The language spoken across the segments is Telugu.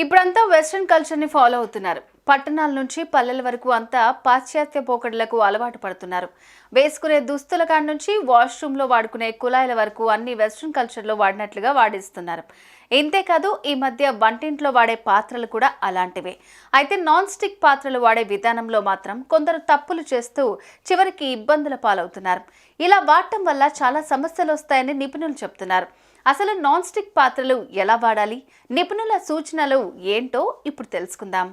ఇప్పుడంతా వెస్ట్రన్ కల్చర్ని ఫాలో అవుతున్నారు. పట్టణాల నుంచి పల్లెల వరకు అంతా పాశ్చాత్య పోకడలకు అలవాటు పడుతున్నారు. వేసుకునే దుస్తుల కాడ నుంచి వాష్రూమ్లో వాడుకునే కుళాయిల వరకు అన్ని వెస్ట్రన్ కల్చర్లో వాడినట్లుగా వాడిస్తున్నారు. ఇంతేకాదు ఈ మధ్య వంటింట్లో వాడే పాత్రలు కూడా అలాంటివే. అయితే నాన్ స్టిక్ పాత్రలు వాడే విధానంలో మాత్రం కొందరు తప్పులు చేస్తూ చివరికి ఇబ్బందుల పాలవుతున్నారు. ఇలా వాడటం వల్ల చాలా సమస్యలు వస్తాయని నిపుణులు చెప్తున్నారు. అసలు నాన్ స్టిక్ పాత్రలు ఎలా వాడాలి? నిపుణుల సూచనలు ఏంటో ఇప్పుడు తెలుసుకుందాం.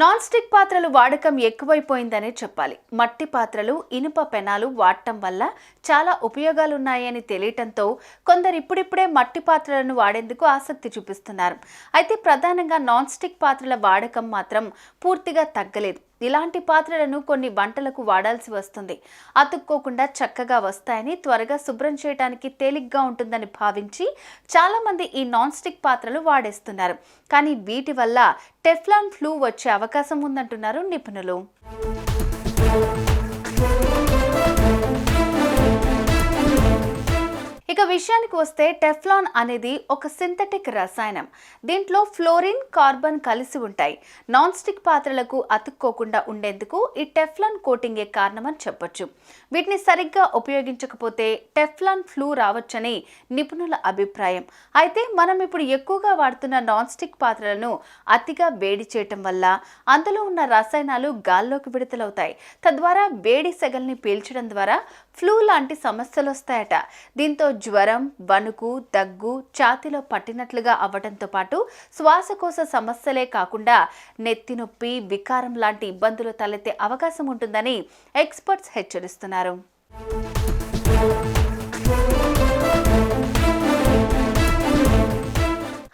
నాన్ స్టిక్ పాత్రలు వాడకం ఎక్కువైపోయిందనే చెప్పాలి. మట్టి పాత్రలు ఇనుప పెనాలు వాడటం వల్ల చాలా ఉపయోగాలున్నాయని తెలియటంతో కొందరు ఇప్పుడిప్పుడే మట్టి పాత్రలను వాడేందుకు ఆసక్తి చూపిస్తున్నారు. అయితే ప్రధానంగా నాన్ స్టిక్ పాత్రల వాడకం మాత్రం పూర్తిగా తగ్గలేదు. ఇలాంటి పాత్రలను కొన్ని వంటలకు వాడాల్సి వస్తుంది. అతుక్కోకుండా చక్కగా వస్తాయని త్వరగా శుభ్రం చేయడానికి తేలిగ్గా ఉంటుందని భావించి చాలామంది ఈ నాన్ స్టిక్ పాత్రలు వాడేస్తున్నారు. కానీ వీటి వల్ల టెఫ్లాన్ ఫ్లూ వచ్చే అవకాశం ఉందంటున్నారు నిపుణులు. ఇక విషయానికి వస్తే టెఫ్లాన్ అనేది ఒక సింథటిక్ రసాయనం. దీంట్లో ఫ్లోరిన్ కార్బన్ కలిసి ఉంటాయి. నాన్ స్టిక్ పాత్రలకు అతుక్కోకుండా ఉండేందుకు ఈ టెఫ్లాన్ కోటింగే కారణమని చెప్పొచ్చు. వీటిని సరిగ్గా ఉపయోగించకపోతే టెఫ్లాన్ ఫ్లూ రావచ్చని నిపుణుల అభిప్రాయం. అయితే మనం ఇప్పుడు ఎక్కువగా వాడుతున్న నాన్ స్టిక్ పాత్రలను అతిగా వేడి చేయటం వల్ల అందులో ఉన్న రసాయనాలు గాల్లోకి విడుదలవుతాయి. తద్వారా వేడి సెగల్ని పీల్చడం ద్వారా ఫ్లూ లాంటి సమస్యలు వస్తాయట. దీంతో జ్వరం వణుకు దగ్గు ఛాతిలో పట్టినట్లుగా అవ్వడంతో పాటు శ్వాసకోశ సమస్యలే కాకుండా నెత్తి నొప్పి వికారం లాంటి ఇబ్బందులు తలెత్తే అవకాశం ఉంటుందని ఎక్స్పర్ట్స్ హెచ్చరిస్తున్నారు.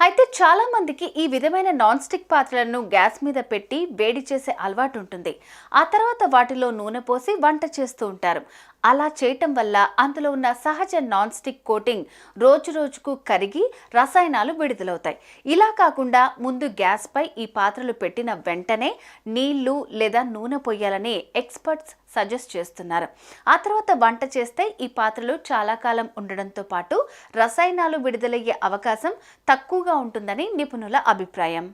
అయితే చాలా మందికి ఈ విధమైన నాన్ స్టిక్ పాత్రలను గ్యాస్ మీద పెట్టి వేడి చేసే అలవాటు ఉంటుంది. ఆ తర్వాత వాటిలో నూనె పోసి వంట చేస్తూ ఉంటారు. అలా చేయటం వల్ల అందులో ఉన్న సహజ నాన్ స్టిక్ కోటింగ్ రోజు రోజుకు కరిగి రసాయనాలు విడుదలవుతాయి. ఇలా కాకుండా ముందు గ్యాస్పై ఈ పాత్రలు పెట్టిన వెంటనే నీళ్ళు లేదా నూనె పొయ్యాలని ఎక్స్పర్ట్స్ సజెస్ట్ చేస్తున్నారు. ఆ తర్వాత వంట చేస్తే ఈ పాత్రలు చాలా కాలం ఉండడంతో పాటు రసాయనాలు విడుదలయ్యే అవకాశం తక్కువగా ఉంటుందని నిపుణుల అభిప్రాయం.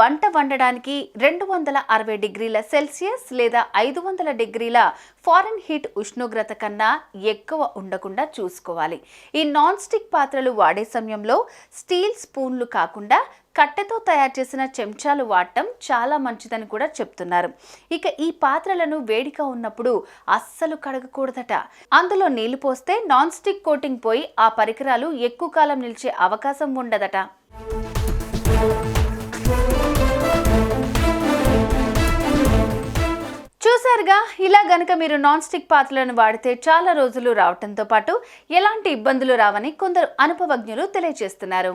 వంట వండడానికి రెండు వందల అరవై డిగ్రీల సెల్సియస్ లేదా ఐదు వందల డిగ్రీల ఫారెన్ హీట్ ఉష్ణోగ్రత కన్నా ఎక్కువ ఉండకుండా చూసుకోవాలి. ఈ నాన్ స్టిక్ పాత్రలు వాడే సమయంలో స్టీల్ స్పూన్లు కాకుండా కట్టెతో తయారు చేసిన చెంచాలు వాడటం చాలా మంచిదని కూడా చెప్తున్నారు. ఇక ఈ పాత్రలను వేడిగా ఉన్నప్పుడు అస్సలు కడగకూడదట. అందులో నీళ్ళు పోస్తే నాన్ స్టిక్ కోటింగ్ పోయి ఆ పరికరాలు ఎక్కువ కాలం నిలిచే అవకాశం ఉండదట. చూసారుగా ఇలా గనక మీరు నాన్ స్టిక్ పాత్రలను వాడితే చాలా రోజులు రావటంతో పాటు ఎలాంటి ఇబ్బందులు రావని కొందరు అనుభవజ్ఞులు తెలియజేస్తున్నారు.